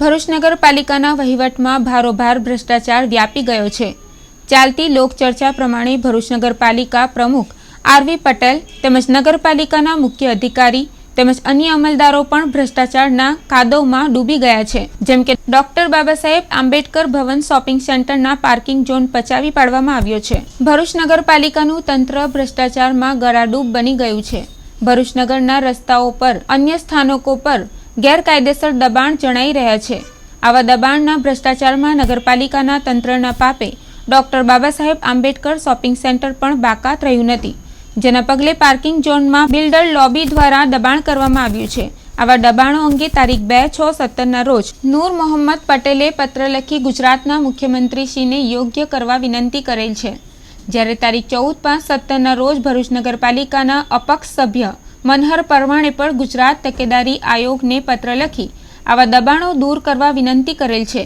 ભરૂચ નગરપાલિકાના વહીવટમાં ભારોભાર ભ્રષ્ટાચાર વ્યાપી ગયો છે. ચાલતી લોકચર્ચા પ્રમાણે ભરૂચ નગરપાલિકા પ્રમુખ આરવી પટેલ તેમજ નગરપાલિકાના મુખ્ય અધિકારી તેમજ અન્ય અમલદારો પણ ભ્રષ્ટાચારના કાદવમાં ડૂબી ગયા છે. જેમ કે ડોક્ટર બાબા સાહેબ આંબેડકર ભવન શોપિંગ સેન્ટરના પાર્કિંગ ઝોન પચાવી પાડવામાં આવ્યો છે. ભરૂચ નગરપાલિકાનું તંત્ર ભ્રષ્ટાચારમાં ગળાડૂબ બની ગયું છે. ભરૂચ નગરના રસ્તાઓ પર અન્ય સ્થાનકો પર ગેરકાયદેસર દબાણ જણાઈ રહ્યા છે. આવા દબાણના ભ્રષ્ટાચારમાં નગરપાલિકાના તંત્રના પાપે doctor Baba Saheb Ambedkar shopping centre પણ બાકાત રહ્યું નથી. જેના પગલે પાર્કિંગ ઝોનમાં બિલ્ડર લોબી દ્વારા દબાણ કરવામાં આવ્યું છે. આવા દબાણો અંગે તારીખ બે છ સત્તરના રોજ નૂર મોહમ્મદ પટેલે પત્ર લખી ગુજરાતના મુખ્યમંત્રીશ્રીને યોગ્ય કરવા વિનંતી કરેલ છે. જ્યારે તારીખ ચૌદ પાંચ સત્તરના રોજ ભરૂચ નગરપાલિકાના અપક્ષ સભ્ય મનહર પરમાણે પણ ગુજરાત તકેદારી આયોગને પત્ર લખી આવા દબાણો દૂર કરવા વિનંતી કરેલ છે.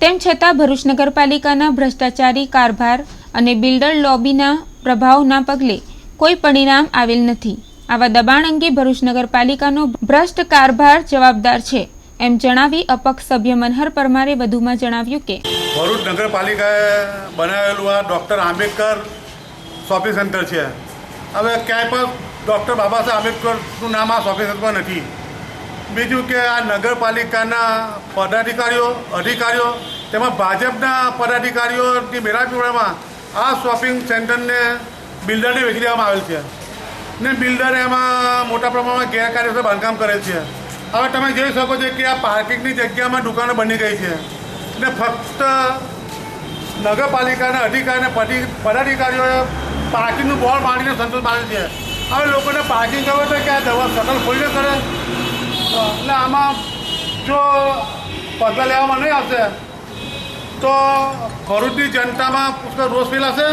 તેમ છતાં ભરૂચ નગરપાલિકાના ભ્રષ્ટાચારી કારભાર અને બિલ્ડર લોબીના પ્રભાવના પગલે કોઈ પરિણામ આવેલ નથી. આવા દબાણ અંગે ભરૂચ નગરપાલિકાનો ભ્રષ્ટ કારભાર જવાબદાર છે એમ જણાવી અપક્ષ સભ્ય મનહર પરમારે વધુમાં જણાવ્યું કે ભરૂચ નગરપાલિકાએ બનાવેલું આ ડૉક્ટર આંબેડકર શોપિંગ સેન્ટર છે. હવે ક્યાંય પણ ડૉક્ટર બાબા સાહેબ આંબેડકરનું નામ આ સેન્ટરમાં નથી. બીજું કે આ નગરપાલિકાના પદાધિકારીઓ, અધિકારીઓ, તેમાં ભાજપના પદાધિકારીઓની મેળાપીવડામાં આ શોપિંગ સેન્ટરને બિલ્ડરને વેચી દેવામાં આવેલ છે. ને બિલ્ડરે એમાં મોટા પ્રમાણમાં ગેરકાયદેસર બાંધકામ કરેલ છે. હવે તમે જોઈ શકો છો કે આ પાર્કિંગની જગ્યામાં દુકાનો બની ગઈ છે. ને ફક્ત નગરપાલિકાના અધિકારી પદાધિકારીઓએ પાર્કિંગનું બોર્ડ માંડીને સંતોષ માને છે. હવે લોકોને પાર્કિંગ કરવું તો કે આ દવા સકલ ખોલીને કરે એટલે આમાં જો પગલાં લેવામાં નહીં આવશે, તો ભરૂચની જનતામાં પુષ્કળ રોષ ફેલાશે.